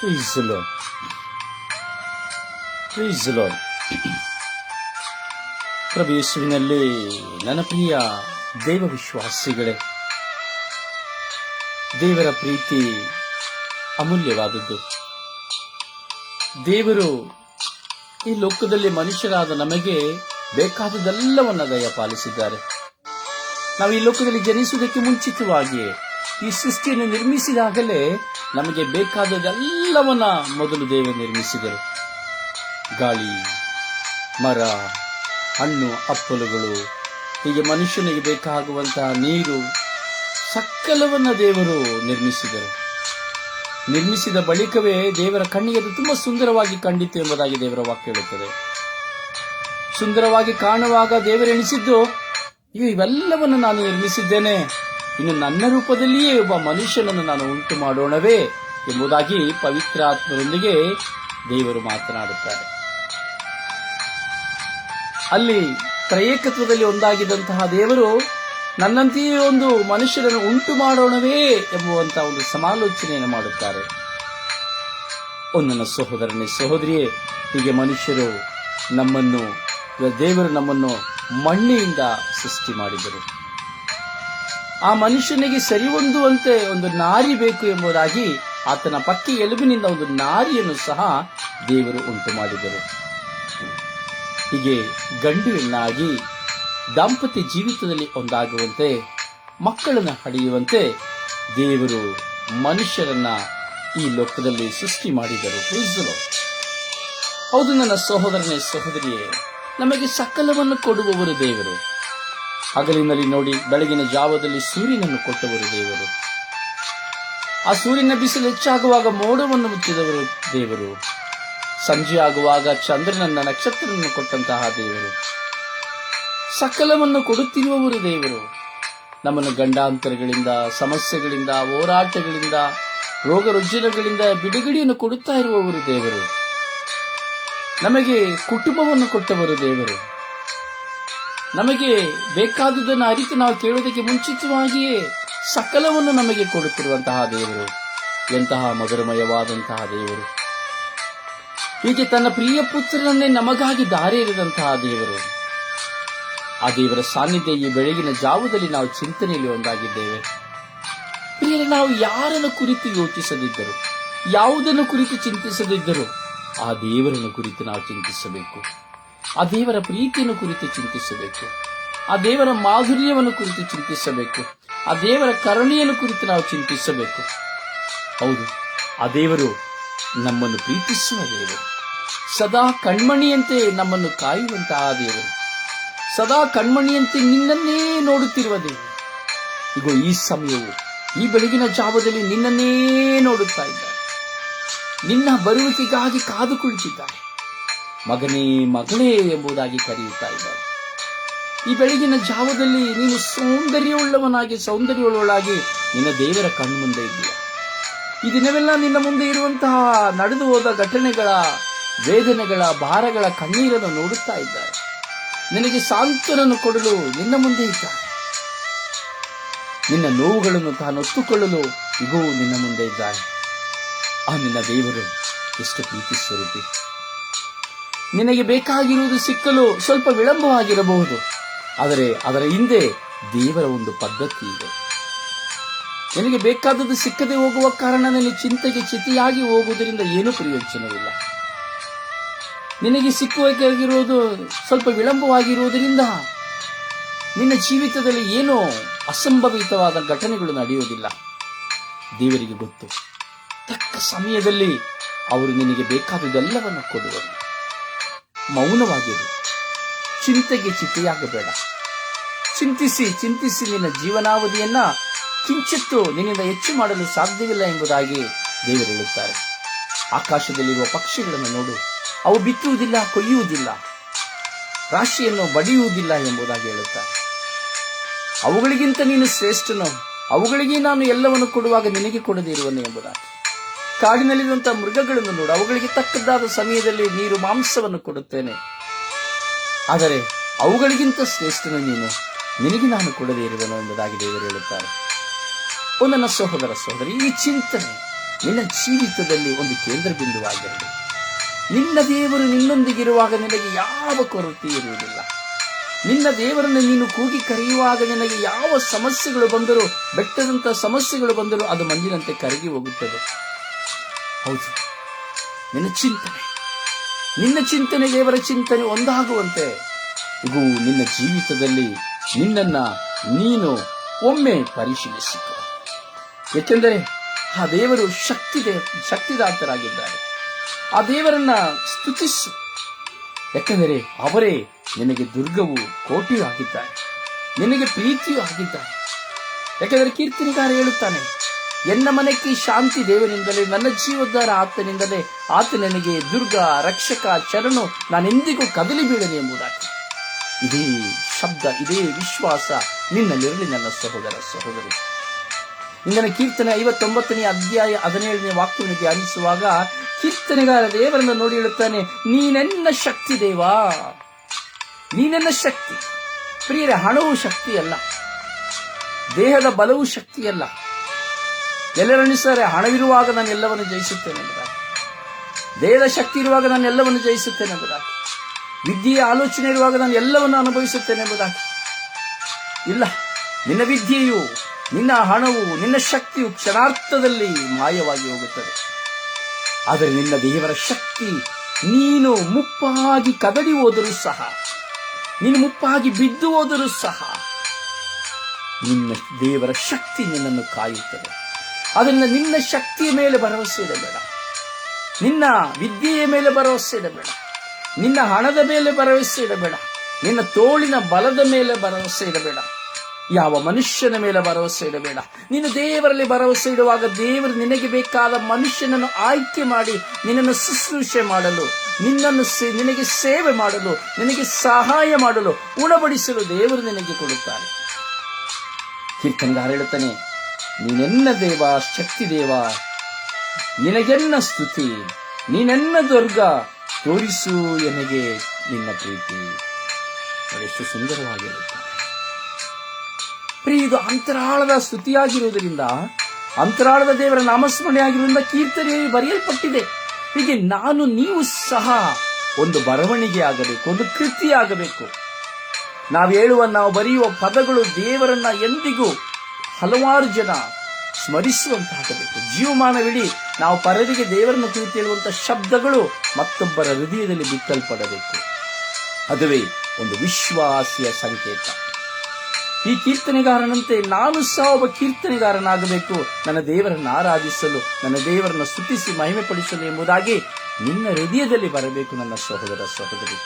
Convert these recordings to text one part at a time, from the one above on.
Praise the Lord. Praise the Lord. ನನ್ನ ಪ್ರಿಯ ದೇವ ವಿಶ್ವಾಸಿಗಳೇ ದೇವರ ಪ್ರೀತಿ ಅಮೂಲ್ಯವಾದದ್ದು ದೇವರು ಈ ಲೋಕದಲ್ಲಿ ಮನುಷ್ಯರಾದ ನಮಗೆ ಬೇಕಾದದೆಲ್ಲವನ್ನ ದಯಪಾಲಿಸಿದ್ದಾರೆ ನಾವು ಈ ಲೋಕದಲ್ಲಿ ಜನಿಸುವುದಕ್ಕೆ ಮುಂಚಿತವಾಗಿಯೇ ಈ ಸೃಷ್ಟಿಯನ್ನು ನಿರ್ಮಿಸಿದಾಗಲೇ ನಮಗೆ ಬೇಕಾದದೆಲ್ಲವನ್ನ ಮೊದಲು ದೇವರು ನಿರ್ಮಿಸಿದರು. ಗಾಳಿ, ಮರ, ಹಣ್ಣು, ಅಪ್ಪಲುಗಳು, ಹೀಗೆ ಮನುಷ್ಯನಿಗೆ ಬೇಕಾಗುವಂತಹ ನೀರು, ಸಕಲವನ್ನ ದೇವರು ನಿರ್ಮಿಸಿದರು. ನಿರ್ಮಿಸಿದ ಬಳಿಕವೇ ದೇವರ ಕಣ್ಣಿಗೆ ಅದು ತುಂಬಾ ಸುಂದರವಾಗಿ ಕಂಡಿತ್ತು ಎಂಬುದಾಗಿ ದೇವರ ವಾಕ್ಯ ಹೇಳುತ್ತದೆ. ಸುಂದರವಾಗಿ ಕಾಣುವಾಗ ದೇವರೆಣಿಸಿದ್ದು ಇವೆಲ್ಲವನ್ನು ನಾನು ನಿರ್ಮಿಸಿದ್ದೇನೆ. ಇನ್ನು ನನ್ನ ರೂಪದಲ್ಲಿಯೇ ಒಬ್ಬ ಮನುಷ್ಯನನ್ನು ನಾನು ಉಂಟು ಮಾಡೋಣವೇ ಎಂಬುದಾಗಿ ಪವಿತ್ರಾತ್ಮರೊಂದಿಗೆ ದೇವರು ಮಾತನಾಡುತ್ತಾರೆ. ಅಲ್ಲಿ ತ್ರಯೇಕತ್ವದಲ್ಲಿ ಒಂದಾಗಿದ್ದಂತಹ ದೇವರು ನನ್ನಂತೆಯೇ ಒಂದು ಮನುಷ್ಯರನ್ನು ಉಂಟು ಮಾಡೋಣವೇ ಎಂಬುವಂತಹ ಒಂದು ಸಮಾಲೋಚನೆಯನ್ನು ಮಾಡುತ್ತಾರೆ. ನನ್ನ ಸಹೋದರನೇ ಸಹೋದರಿಯೇ, ಹೀಗೆ ಮನುಷ್ಯರು ನಮ್ಮನ್ನು, ದೇವರು ನಮ್ಮನ್ನು ಮಣ್ಣಿನಿಂದ ಸೃಷ್ಟಿ ಮಾಡಿದರು. ಆ ಮನುಷ್ಯನಿಗೆ ಸರಿ ಹೊಂದುವಂತೆ ಒಂದು ನಾರಿ ಬೇಕು ಎಂಬುದಾಗಿ ಆತನ ಪಕ್ಕಿ ಎಲುಬಿನಿಂದ ಒಂದು ನಾರಿಯನ್ನು ಸಹ ದೇವರು ಉಂಟು ಮಾಡಿದರು. ಹೀಗೆ ಗಂಡು ಹೆಣ್ಣಾಗಿ ದಾಂಪತ್ಯ ಜೀವಿತದಲ್ಲಿ ಒಂದಾಗುವಂತೆ, ಮಕ್ಕಳನ್ನು ಹಡೆಯುವಂತೆ ದೇವರು ಮನುಷ್ಯರನ್ನ ಈ ಲೋಕದಲ್ಲಿ ಸೃಷ್ಟಿ ಮಾಡಿದರು. ಹೌದು, ನನ್ನ ಸಹೋದರನೇ, ಸಹೋದರಿಯೇ, ನಮಗೆ ಸಕಲವನ್ನು ಕೊಡುವವರು ದೇವರು. ಹಗಲಿನಲ್ಲಿ ನೋಡಿ ಬೆಳಗಿನ ಜಾವದಲ್ಲಿ ಸೂರ್ಯನನ್ನು ಕೊಟ್ಟವರು ದೇವರು. ಆ ಸೂರ್ಯನ ಬಿಸಿಲು ಹೆಚ್ಚಾಗುವಾಗ ಮೋಡವನ್ನು ಮುಚ್ಚಿದವರು ದೇವರು. ಸಂಜೆಯಾಗುವಾಗ ಚಂದ್ರನನ್ನ ನಕ್ಷತ್ರವನ್ನು ಕೊಟ್ಟಂತಹ ದೇವರು. ಸಕಲವನ್ನು ಕೊಡುತ್ತಿರುವವರು ದೇವರು. ನಮ್ಮನ್ನು ಗಂಡಾಂತರಗಳಿಂದ, ಸಮಸ್ಯೆಗಳಿಂದ, ಹೋರಾಟಗಳಿಂದ ರೋಗ ರುಜಿನಗಳಿಂದ ಬಿಡುಗಡೆಯನ್ನು ಕೊಡುತ್ತಾ ಇರುವವರು ದೇವರು. ನಮಗೆ ಕುಟುಂಬವನ್ನು ಕೊಟ್ಟವರು ದೇವರು. ನಮಗೆ ಬೇಕಾದುದನ್ನು ಅರಿತು ನಾವು ಕೇಳುವುದಕ್ಕೆ ಮುಂಚಿತವಾಗಿಯೇ ಸಕಲವನ್ನು ನಮಗೆ ಕೊಡುತ್ತಿರುವಂತಹ ದೇವರು, ಎಂತಹ ಮಧುರಮಯವಾದಂತಹ ದೇವರು. ಹೀಗೆ ತನ್ನ ಪ್ರಿಯ ಪುತ್ರನನ್ನೇ ನಮಗಾಗಿ ದಾರಿ ಇರಿದಂತಹ ದೇವರು. ಆ ದೇವರ ಸಾನ್ನಿಧ್ಯ ಈ ಬೆಳಗಿನ ಜಾವದಲ್ಲಿ ನಾವು ಚಿಂತನೆಯಲ್ಲಿ ಒಂದಾಗಿದ್ದೇವೆ. ಪ್ರಿಯರೇ, ನಾವು ಯಾರನ್ನು ಕುರಿತು ಯೋಚಿಸದಿದ್ದರು, ಯಾವುದನ್ನು ಕುರಿತು ಚಿಂತಿಸದಿದ್ದರು ಆ ದೇವರನ್ನು ಕುರಿತು ನಾವು ಚಿಂತಿಸಬೇಕು. ಆ ದೇವರ ಪ್ರೀತಿಯನ್ನು ಕುರಿತು ಚಿಂತಿಸಬೇಕು. ಆ ದೇವರ ಮಾಧುರ್ಯವನ್ನು ಕುರಿತು ಚಿಂತಿಸಬೇಕು. ಆ ದೇವರ ಕರುಣೆಯನ್ನು ಕುರಿತು ನಾವು ಚಿಂತಿಸಬೇಕು. ಹೌದು, ಆ ದೇವರು ನಮ್ಮನ್ನು ಪ್ರೀತಿಸುವ ದೇವರು. ಸದಾ ಕಣ್ಮಣಿಯಂತೆ ನಮ್ಮನ್ನು ಕಾಯುವಂತಹ ದೇವರು. ಸದಾ ಕಣ್ಮಣಿಯಂತೆ ನಿನ್ನನ್ನೇ ನೋಡುತ್ತಿರುವ ದೇವರು. ಈಗ ಈ ಸಮಯವು, ಈ ಬೆಳಗಿನ ಜಾವದಲ್ಲಿ ನಿನ್ನನ್ನೇ ನೋಡುತ್ತಾ ಇದ್ದಾರೆ ನಿನ್ನ ಬರುವಿಕೆಗಾಗಿ ಕಾದು ಕುಳಿತಿದ್ದಾರೆ ಮಗನೇ, ಮಗಳೇ ಎಂಬುದಾಗಿ ಕರೆಯುತ್ತಾ ಇದ್ದಾರೆ ಈ ಬೆಳಗಿನ ಜಾವದಲ್ಲಿ ನೀನು ಸೌಂದರ್ಯವುಳ್ಳವನಾಗಿ, ಸೌಂದರ್ಯವುಳ್ಳವಳಾಗಿ ನಿನ್ನ ದೇವರ ಕಣ್ಮುಂದೆ ಇದೆಯಾ ಈ ದಿನವೆಲ್ಲ ನಿನ್ನ ಮುಂದೆ ಇರುವಂತಹ ನಡೆದು ಹೋದ ಘಟನೆಗಳ, ವೇದನೆಗಳ, ಭಾರಗಳ ಕಣ್ಣೀರನ್ನು ನೋಡುತ್ತಾ ಇದ್ದಾರೆ ನಿನಗೆ ಸಾಂತ್ವನನ್ನು ಕೊಡಲು ನಿನ್ನ ಮುಂದೆ ಇದ್ದಾರೆ ನಿನ್ನ ನೋವುಗಳನ್ನು ತಾನು ಒತ್ತುಕೊಳ್ಳಲು ಇಗೋ ನಿನ್ನ ಮುಂದೆ ಇದ್ದಾನೆ. ಆ ನಿನ್ನ ದೇವರು ಎಷ್ಟು ಪ್ರೀತಿ ಸ್ವರೂಪಿ. ನಿನಗೆ ಬೇಕಾಗಿರುವುದು ಸಿಕ್ಕಲು ಸ್ವಲ್ಪ ವಿಳಂಬವಾಗಿರಬಹುದು. ಆದರೆ ಅದರ ಹಿಂದೆ ದೇವರ ಒಂದು ಪದ್ಧತಿ ಇದೆ. ನಿನಗೆ ಬೇಕಾದದ್ದು ಸಿಕ್ಕದೆ ಹೋಗುವ ಕಾರಣ ನಿನ್ನ ಚಿಂತೆಗೆ ಚಿತಿಯಾಗಿ ಹೋಗುವುದರಿಂದ ಏನೂ ಪ್ರಯೋಜನವಿಲ್ಲ. ನಿನಗೆ ಸಿಕ್ಕಬೇಕಾಗಿರುವುದು ಸ್ವಲ್ಪ ವಿಳಂಬವಾಗಿರುವುದರಿಂದ ನಿನ್ನ ಜೀವಿತದಲ್ಲಿ ಏನೋ ಅಸಂಭವಿತವಾದ ಘಟನೆಗಳು ನಡೆಯುವುದಿಲ್ಲ. ದೇವರಿಗೆ ಗೊತ್ತು. ತಕ್ಕ ಸಮಯದಲ್ಲಿ ಅವರು ನಿನಗೆ ಬೇಕಾದುದೆಲ್ಲವನ್ನು ಕೊಡುವರು. ಮೌನವಾಗಿರು. ಚಿಂತೆಗೆ ಚಿತೆಯಾಗಬೇಡ. ಚಿಂತಿಸಿ ಚಿಂತಿಸಿ ನಿನ್ನ ಜೀವನಾವಧಿಯನ್ನ ಕಿಂಚಿತ್ತು ನಿನ್ನಿಂದ ಹೆಚ್ಚು ಮಾಡಲು ಸಾಧ್ಯವಿಲ್ಲ ಎಂಬುದಾಗಿ ದೇವರು ಹೇಳುತ್ತಾರೆ. ಆಕಾಶದಲ್ಲಿರುವ ಪಕ್ಷಿಗಳನ್ನು ನೋಡು. ಅವು ಬಿತ್ತುವುದಿಲ್ಲ, ಕೊಯ್ಯುವುದಿಲ್ಲ. ರಾಶಿಯನ್ನು ಬಡಿಯುವುದಿಲ್ಲ ಎಂಬುದಾಗಿ ಹೇಳುತ್ತಾರೆ. ಅವುಗಳಿಗಿಂತ ನೀನು ಶ್ರೇಷ್ಠನು. ಅವುಗಳಿಗೆ ನಾನು ಎಲ್ಲವನ್ನು ಕೊಡುವಾಗ ನಿನಗೆ ಕೊಡದೇ ಇರುವನು ಎಂಬುದಾಗಿ. ಕಾಡಿನಲ್ಲಿರುವಂತಹ ಮೃಗಗಳನ್ನು ನೋಡು. ಅವುಗಳಿಗೆ ತಕ್ಕದ್ದಾದ ಸಮಯದಲ್ಲಿ ನೀರು ಮಾಂಸವನ್ನು ಕೊಡುತ್ತೇನೆ. ಆದರೆ ಅವುಗಳಿಗಿಂತ ಶ್ರೇಷ್ಠನು ನೀನು. ನಿನಗೆ ನಾನು ಕೊಡದೇ ಇರುವನು ಎಂಬುದಾಗಿ ದೇವರು ಹೇಳುತ್ತಾರೆ. ನನ್ನ ಸಹೋದರ ಸಹೋದರಿ, ಈ ಚಿಂತನೆ ನಿನ್ನ ಜೀವಿತದಲ್ಲಿ ಒಂದು ಕೇಂದ್ರ ಬಿಂದುವಾಗಿರಲಿ ನಿನ್ನ ದೇವರು ನಿನ್ನೊಂದಿಗಿರುವಾಗ ನಿನಗೆ ಯಾವ ಕೊರತೆ ಇರುವುದಿಲ್ಲ. ನಿನ್ನ ದೇವರನ್ನು ನೀನು ಕೂಗಿ ಕರೆಯುವಾಗ ನಿನಗೆ ಯಾವ ಸಮಸ್ಯೆಗಳು ಬಂದರೂ, ಬೆಟ್ಟದಂತಹ ಸಮಸ್ಯೆಗಳು ಬಂದರೂ ಅದು ಮಂಜಿನಂತೆ ಕರಗಿ ಹೋಗುತ್ತದೆ. ಹೌದು. ನಿನ್ನ ಚಿಂತನೆ. ನಿನ್ನ ಚಿಂತನೆ ದೇವರ ಚಿಂತನೆ ಒಂದಾಗುವಂತೆ. ಇದು ನಿನ್ನ ಜೀವಿತದಲ್ಲಿ ನಿನ್ನನ್ನು ನೀನು ಒಮ್ಮೆ ಪರಿಶೀಲಿಸಿಕೊ. ಏಕೆಂದರೆ ಆ ದೇವರು ಶಕ್ತಿ ಶಕ್ತಿದಾತರಾಗಿದ್ದಾರೆ. ಆ ದೇವರನ್ನ ಸ್ತುತಿಸು. ಯಾಕೆಂದರೆ ಅವರೇ ನಿನಗೆ ದುರ್ಗವು ಕೋಟೆಯೂ ಆಗಿದ್ದಾರೆ. ನಿನಗೆ ಪ್ರೀತಿಯೂ ಆಗಿದ್ದಾರೆ. ಯಾಕೆಂದರೆ ಕೀರ್ತನೆಗಾರ ಹೇಳುತ್ತಾನೆ ಎನ್ನ ಮನಕ್ಕೆ ಶಾಂತಿ ದೇವನಿಂದಲೇ, ನನ್ನ ಜೀವದ್ದಾರ ಆತನಿಂದಲೇ, ಆತ ನನಗೆ ದುರ್ಗ, ರಕ್ಷಕ, ಚರಣು, ನಾನೆಂದಿಗೂ ಕದಲಿ ಬೀಳನೆ ಎಂಬುದಾಗಿ. ಇದೇ ಶಬ್ದ, ಇದೇ ವಿಶ್ವಾಸ, ನಿನ್ನಲ್ಲಿರಲಿ ನನ್ನ ಸಹೋದರ ಸಹೋದರಿ. ಇಂದಿನ ಕೀರ್ತನೆ ಐವತ್ತೊಂಬತ್ತನೇ ಅಧ್ಯಾಯ ಹದಿನೇಳನೇ ವಾಕ್ಯವನ್ನು ಧ್ಯಾನಿಸುವಾಗ ಕೀರ್ತನೆಗಾರ ದೇವರನ್ನು ನೋಡಿ ಹೇಳುತ್ತಾನೆ, ನೀನೆನ್ನ ಶಕ್ತಿ ದೇವಾ, ನೀನೆನ್ನ ಶಕ್ತಿ. ಪ್ರಿಯರ, ಹಣವು ಶಕ್ತಿಯಲ್ಲ. ದೇಹದ ಬಲವು ಶಕ್ತಿಯಲ್ಲ. ಎಲ್ಲರನ್ನಿಸರೆ ಹಣವಿರುವಾಗ ನಾನು ಎಲ್ಲವನ್ನು ಜಯಿಸುತ್ತೇನೆ ಎಂಬುದಾಗಿ. ದೇಹದ ಶಕ್ತಿ ಇರುವಾಗ ನಾನು ಎಲ್ಲವನ್ನು ಜಯಿಸುತ್ತೇನೆ ಎಂಬುದಾಗಿ. ವಿದ್ಯೆಯ ಆಲೋಚನೆ ಇರುವಾಗ ನಾನು ಎಲ್ಲವನ್ನು ಅನುಭವಿಸುತ್ತೇನೆ ಎಂಬುದಾಗಿ. ಇಲ್ಲ, ನಿನ್ನ ವಿದ್ಯೆಯು, ನಿನ್ನ ಹಣವು, ನಿನ್ನ ಶಕ್ತಿಯು ಕ್ಷಣಾರ್ಥದಲ್ಲಿ ಮಾಯವಾಗಿ ಹೋಗುತ್ತದೆ. ಆದರೆ ನಿನ್ನ ದೇವರ ಶಕ್ತಿ ನೀನು ಮುಪ್ಪಾಗಿ ಕದಡಿ ಹೋದರೂ ಸಹ, ನೀನು ಮುಪ್ಪಾಗಿ ಬಿದ್ದು ಹೋದರೂ ಸಹ, ನಿನ್ನ ದೇವರ ಶಕ್ತಿ ನಿನ್ನನ್ನು ಕಾಯುತ್ತದೆ. ಅದರಿಂದ ನಿನ್ನ ಶಕ್ತಿಯ ಮೇಲೆ ಭರವಸೆ ಇಡಬೇಡ ನಿನ್ನ ವಿದ್ಯೆಯ ಮೇಲೆ ಭರವಸೆ ಇಡಬೇಡ ನಿನ್ನ ಹಣದ ಮೇಲೆ ಭರವಸೆ ಇಡಬೇಡ ನಿನ್ನ ತೋಳಿನ ಬಲದ ಮೇಲೆ ಭರವಸೆ ಇಡಬೇಡ ಯಾವ ಮನುಷ್ಯನ ಮೇಲೆ ಭರವಸೆ ಇಡಬೇಡ ನೀನು ದೇವರಲ್ಲಿ ಭರವಸೆ ಇಡುವಾಗ ದೇವರು ನಿನಗೆ ಬೇಕಾದ ಮನುಷ್ಯನನ್ನು ಆಯ್ಕೆ ಮಾಡಿ ನಿನ್ನನ್ನು ಶುಶ್ರೂಷೆ ಮಾಡಲು, ನಿನ್ನನ್ನು ನಿನಗೆ ಸೇವೆ ಮಾಡಲು, ನಿನಗೆ ಸಹಾಯ ಮಾಡಲು, ಉಣಬಡಿಸಲು ದೇವರು ನಿನಗೆ ಕೊಡುತ್ತಾರೆ. ಕೀರ್ತನಗಾರ ಹೇಳುತ್ತಾನೆ ನೀನೆನ್ನ ದೇವ, ಶಕ್ತಿ ದೇವ, ನಿನಗೆನ್ನ ಸ್ತುತಿ, ನೀನೆನ್ನ ದುರ್ಗ, ತೋರಿಸು ಎನಗೆ ನಿನ್ನ ಪ್ರೀತಿ. ಅದೆಷ್ಟು ಎಷ್ಟು ಪ್ರೀ ಇದು ಅಂತರಾಳದ ಸ್ತುತಿಯಾಗಿರುವುದರಿಂದ, ಅಂತರಾಳದ ದೇವರ ನಾಮಸ್ಮರಣೆ ಆಗಿರುವುದರಿಂದ ಕೀರ್ತನೆಯಲ್ಲಿ ಬರೆಯಲ್ಪಟ್ಟಿದೆ. ಹೀಗೆ ನಾನು, ನೀವು ಸಹ ಒಂದು ಬರವಣಿಗೆ ಆಗಬೇಕು, ಒಂದು ಕೃತಿ ಆಗಬೇಕು. ನಾವು ಹೇಳುವ, ನಾವು ಬರೆಯುವ ಪದಗಳು ದೇವರನ್ನ ಎಂದಿಗೂ ಹಲವಾರು ಜನ ಸ್ಮರಿಸುವಂತಾಗಬೇಕು ಜೀವಮಾನವಿಡೀ ನಾವು ಪರರಿಗೆ ದೇವರನ್ನು ಕುರಿತು ಹೇಳುವಂತಹ ಶಬ್ದಗಳು ಮತ್ತೊಬ್ಬರ ಹೃದಯದಲ್ಲಿ ಬಿತ್ತಲ್ಪಡಬೇಕು. ಅದುವೇ ಒಂದು ವಿಶ್ವಾಸಿಯ ಸಂಕೇತ. ಈ ಕೀರ್ತನೆಗಾರನಂತೆ ನಾನು ಸಹ ಒಬ್ಬ ಕೀರ್ತನೆಗಾರನಾಗಬೇಕು. ನನ್ನ ದೇವರನ್ನು ಆರಾಧಿಸಲು, ನನ್ನ ದೇವರನ್ನು ಸ್ತುತಿಸಿ ಮಹಿಮೆ ಪಡಿಸಲು ಎಂಬುದಾಗಿ ನಿನ್ನ ಹೃದಯದಲ್ಲಿ ಬರಬೇಕು ನನ್ನ ಸಹೋದರ ಸಹೋದರಿ.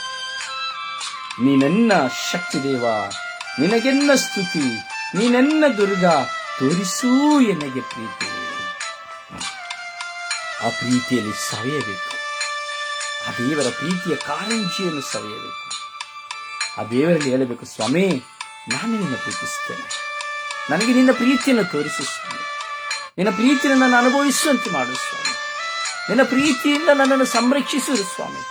ನೀನೆನ್ನ ಶಕ್ತಿ ದೇವ, ನಿನಗೆನ್ನ ಸ್ತುತಿ ನೀನೆನ್ನ ದುರ್ಗ ತೋರಿಸು ಎನಗೆ ಪ್ರೀತಿ. ಆ ಪ್ರೀತಿಯಲ್ಲಿ ಸವೆಯಬೇಕು. ಆ ದೇವರ ಪ್ರೀತಿಯ ಕಾರಂಜಿಯನ್ನು ಸವೆಯಬೇಕು. ಆ ದೇವರಲ್ಲಿ ಹೇಳಬೇಕು, ಸ್ವಾಮಿ, ನಾನು ನಿನ್ನ ಪ್ರೀತಿಸುತ್ತೇನೆ ನನಗೆ ನಿನ್ನ ಪ್ರೀತಿಯನ್ನು ತೋರಿಸು, ಸ್ವಾಮಿ. ನಿನ್ನ ಪ್ರೀತಿಯನ್ನು ನಾನು ಅನುಭವಿಸುವಂತೆ ಮಾಡು, ಸ್ವಾಮಿ. ನಿನ್ನ ಪ್ರೀತಿಯಿಂದ ನನ್ನನ್ನು ಸಂರಕ್ಷಿಸು, ಸ್ವಾಮಿ.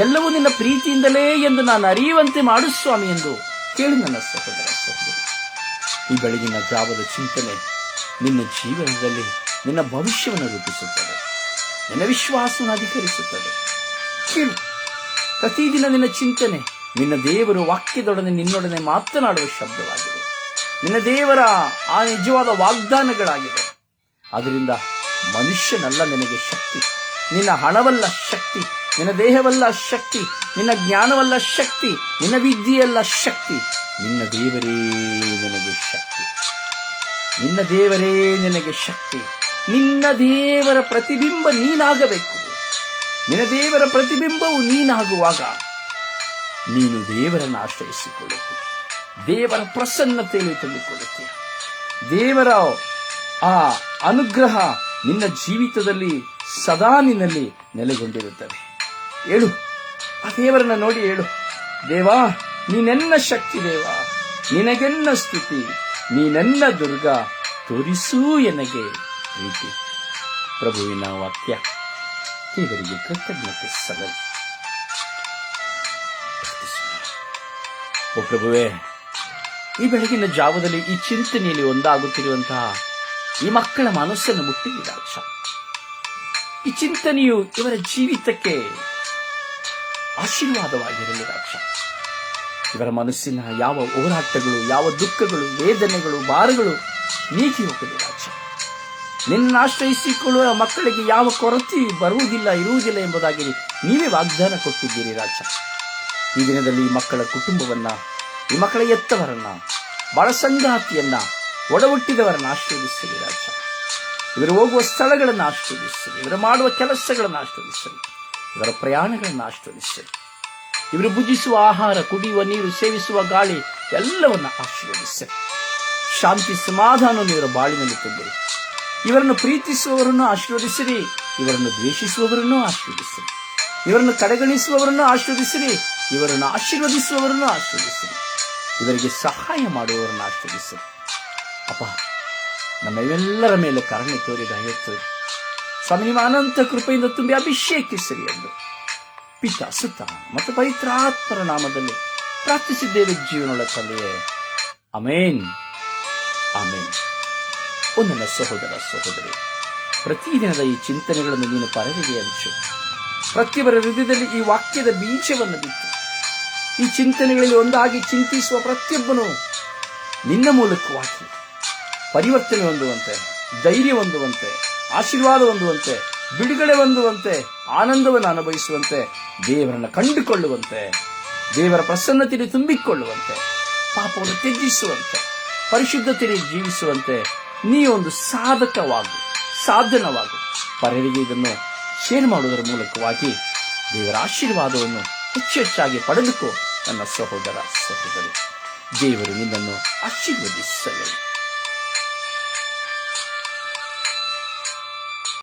ಎಲ್ಲವೂ ನಿನ್ನ ಪ್ರೀತಿಯಿಂದಲೇ ಎಂದು ನಾನು ಅರಿಯುವಂತೆ ಮಾಡು, ಸ್ವಾಮಿ ಎಂದು ಕೇಳಿ ನನ್ನ ಸಹೋದರ ಸಹೋದರಿ. ಈ ಬೆಳಗಿನ ಜಾವದ ಚಿಂತನೆ ನಿನ್ನ ಜೀವನದಲ್ಲಿ, ನಿನ್ನ ಭವಿಷ್ಯವನ್ನು ರೂಪಿಸುತ್ತದೆ. ನಿನ್ನ ವಿಶ್ವಾಸವನ್ನು ಅಧಿಕರಿಸುತ್ತದೆ. ಕೇಳು. ಪ್ರತಿದಿನ ನಿನ್ನ ಚಿಂತನೆ ನಿನ್ನ ದೇವರು ವಾಕ್ಯದೊಡನೆ ನಿನ್ನೊಡನೆ ಮಾತನಾಡುವ ಶಬ್ದವಾಗಿದೆ. ನಿನ್ನ ದೇವರ ಆ ನಿಜವಾದ ವಾಗ್ದಾನಗಳಾಗಿದೆ. ಅದರಿಂದ ಮನುಷ್ಯನಲ್ಲ ನಿನಗೆ ಶಕ್ತಿ. ನಿನ್ನ ಹಣವಲ್ಲ ಶಕ್ತಿ. ನಿನ್ನ ದೇಹವಲ್ಲ ಶಕ್ತಿ, ನಿನ್ನ ಜ್ಞಾನವಲ್ಲ ಶಕ್ತಿ, ನಿನ್ನ ವಿದ್ಯೆಯಲ್ಲ ಶಕ್ತಿ. ನಿನ್ನ ದೇವರೇ ನಿನಗೆ ಶಕ್ತಿ. ನಿನ್ನ ದೇವರೇ ನಿನಗೆ ಶಕ್ತಿ. ನಿನ್ನ ದೇವರ ಪ್ರತಿಬಿಂಬ ನೀನಾಗಬೇಕು. ನಿನ್ನ ದೇವರ ಪ್ರತಿಬಿಂಬವು ನೀನಾಗುವಾಗ ನೀನು ದೇವರನ್ನು ಆಶ್ರಯಿಸಿಕೊಳ್ಳುತ್ತಿ. ದೇವರ ಪ್ರಸನ್ನತೆಯಲ್ಲಿ ತಂದುಕೊಳ್ಳುತ್ತೀಯ ದೇವರ ಆ ಅನುಗ್ರಹ ನಿನ್ನ ಜೀವಿತದಲ್ಲಿ ಸದಾ ನಿನ್ನಲ್ಲಿ ನೆಲೆಗೊಂಡಿರುತ್ತದೆ. ಹೇಳು ಆ ದೇವರನ್ನ ನೋಡಿ ಹೇಳು ದೇವಾ, ನೀನೆನ್ನ ಶಕ್ತಿ ದೇವ, ನಿನಗೆನ್ನ ಸ್ತುತಿ, ನೀನೆನ್ನ ದುರ್ಗ, ತೋರಿಸೂ ಎನಗೆ ಪ್ರೀತಿ. ಪ್ರಭುವಿನ ವಾಕ್ಯ. ದೇವರಿಗೆ ಕೃತಜ್ಞತೆ ಸಲ್ಲಲಿ. ಓ ಪ್ರಭುವೇ, ಈ ಬೆಳಗಿನ ಜಾವದಲ್ಲಿ ಈ ಚಿಂತನೆಯಲ್ಲಿ ಒಂದಾಗುತ್ತಿರುವಂತಹ ಈ ಮಕ್ಕಳ ಮನಸ್ಸನ್ನು ಮುಟ್ಟಿದ್ದೀರಾಕ್ಷ ಈ ಚಿಂತನೆಯು ಇವರ ಜೀವಿತಕ್ಕೆ ಆಶೀರ್ವಾದವಾಗಿರಲಿ ರಾಕ್ಷ. ಇವರ ಮನಸ್ಸಿನ ಯಾವ ಹೋರಾಟಗಳು, ಯಾವ ದುಃಖಗಳು, ವೇದನೆಗಳು ಭಾರಗಳು ನೀಗಿ ಹೋಗಲಿ ರಾಕ್ಷ. ನಿನ್ನ ಆಶ್ರಯಿಸಿಕೊಳ್ಳುವ ಮಕ್ಕಳಿಗೆ ಯಾವ ಕೊರತೆ ಬರುವುದಿಲ್ಲ, ಇರುವುದಿಲ್ಲ ಎಂಬುದಾಗಿ ನೀವೇ ವಾಗ್ದಾನ ಕೊಟ್ಟಿದ್ದೀರಿ ರಾಜ ಈ ದಿನದಲ್ಲಿ ಈ ಮಕ್ಕಳ ಕುಟುಂಬವನ್ನ, ಈ ಮಕ್ಕಳ ಎತ್ತವರನ್ನ ಬಹಳ ಸಂಗಾತಿಯನ್ನ, ಒಡಹುಟ್ಟಿದವರನ್ನ ಆಶ್ರಯಿಸಲಿ ರಾಜ ಇವರು ಹೋಗುವ ಸ್ಥಳಗಳನ್ನು ಆಶ್ರಯಿಸಲಿ ಇವರು ಮಾಡುವ ಕೆಲಸಗಳನ್ನು ಆಶೀರ್ವದಿಸಲಿ ಇವರ ಪ್ರಯಾಣಗಳನ್ನು ಆಶೀರ್ವದಿಸಲಿ ಇವರು ಭುಜಿಸುವ ಆಹಾರ, ಕುಡಿಯುವ ನೀರು, ಸೇವಿಸುವ ಗಾಳಿ ಎಲ್ಲವನ್ನ ಆಶೀರ್ವದಿಸಲಿ ಶಾಂತಿ, ಸಮಾಧಾನವನ್ನು ಇವರ ಬಾಳಿನಲ್ಲಿ ತುಂಬಿರಿ. ಇವರನ್ನು ಪ್ರೀತಿಸುವವರನ್ನು ಆಶೀರ್ವದಿಸಿರಿ, ಇವರನ್ನು ದ್ವೇಷಿಸುವವರನ್ನು ಆಶೀರ್ವದಿಸಿರಿ. ಇವರನ್ನು ಕಡೆಗಣಿಸುವವರನ್ನು ಆಶೀರ್ವದಿಸಿರಿ, ಇವರನ್ನು ಆಶೀರ್ವದಿಸುವವರನ್ನು ಆಶೀರ್ವದಿಸಿರಿ. ಇವರಿಗೆ ಸಹಾಯ ಮಾಡುವವರನ್ನು ಆಶೀರ್ವದಿಸಿರಿ. ಅಪ್ಪ, ನಮ್ಮೆಲ್ಲರ ಮೇಲೆ ಕಾರಣ ತೋರಿದ, ದಯ ಸ್ವಾಮಿ ಅನಂತ ಕೃಪೆಯಿಂದ ತುಂಬಿ ಅಭಿಷೇಕಿಸಿರಿ ಎಂದು ಪಿತ ಸುತ್ತ ಮತ್ತು ಪವಿತ್ರಾತ್ಮರ ನಾಮದಲ್ಲಿ ಪ್ರಾರ್ಥಿಸಿದ್ದೇವೆ ಜೀವನಗಳ ತಂದೆಯೇ ಅಮೇನ್ ಅಮೇನ್ ನನ್ನ ಸಹೋದರ ಸಹೋದರಿ ಪ್ರತಿದಿನದ ಈ ಚಿಂತನೆಗಳನ್ನು ನೀನು ಪರವಿಗೆ ಹಂಚು. ಪ್ರತಿಯೊಬ್ಬರ ಹೃದಯದಲ್ಲಿ ಈ ವಾಕ್ಯದ ಬೀಜವನ್ನು ಬಿತ್ತು. ಈ ಚಿಂತನೆಗಳಲ್ಲಿ ಒಂದಾಗಿ ಚಿಂತಿಸುವ ಪ್ರತಿಯೊಬ್ಬನು ನಿನ್ನ ಮೂಲಕವಾಗಿ ಪರಿವರ್ತನೆ ಹೊಂದುವಂತೆ, ಧೈರ್ಯ ಹೊಂದುವಂತೆ ಆಶೀರ್ವಾದ ಹೊಂದುವಂತೆ, ಬಿಡುಗಡೆ ಹೊಂದುವಂತೆ, ಆನಂದವನ್ನು ಅನುಭವಿಸುವಂತೆ, ದೇವರನ್ನು ಕಂಡುಕೊಳ್ಳುವಂತೆ, ದೇವರ ಪ್ರಸನ್ನತೆಯಲ್ಲಿ ತುಂಬಿಕೊಳ್ಳುವಂತೆ, ಪಾಪವನ್ನು ತ್ಯಜಿಸುವಂತೆ, ಪರಿಶುದ್ಧತೆಯಲ್ಲಿ ಜೀವಿಸುವಂತೆ ನೀ ಒಂದು ಸಾಧಕವಾಗು, ಸಾಧನವಾಗು. ಪರರಿಗೆ ಇದನ್ನು ಶೇರ್ ಮಾಡುವುದರ ಮೂಲಕವಾಗಿ ದೇವರ ಆಶೀರ್ವಾದವನ್ನು ಹೆಚ್ಚು ಹೆಚ್ಚಾಗಿ ಪಡೆದುಕೋ ನನ್ನ ಸಹೋದರ ಸಹೋದರಿ. ದೇವರು ನಿನ್ನನ್ನು ಆಶೀರ್ವದಿಸಲಿ.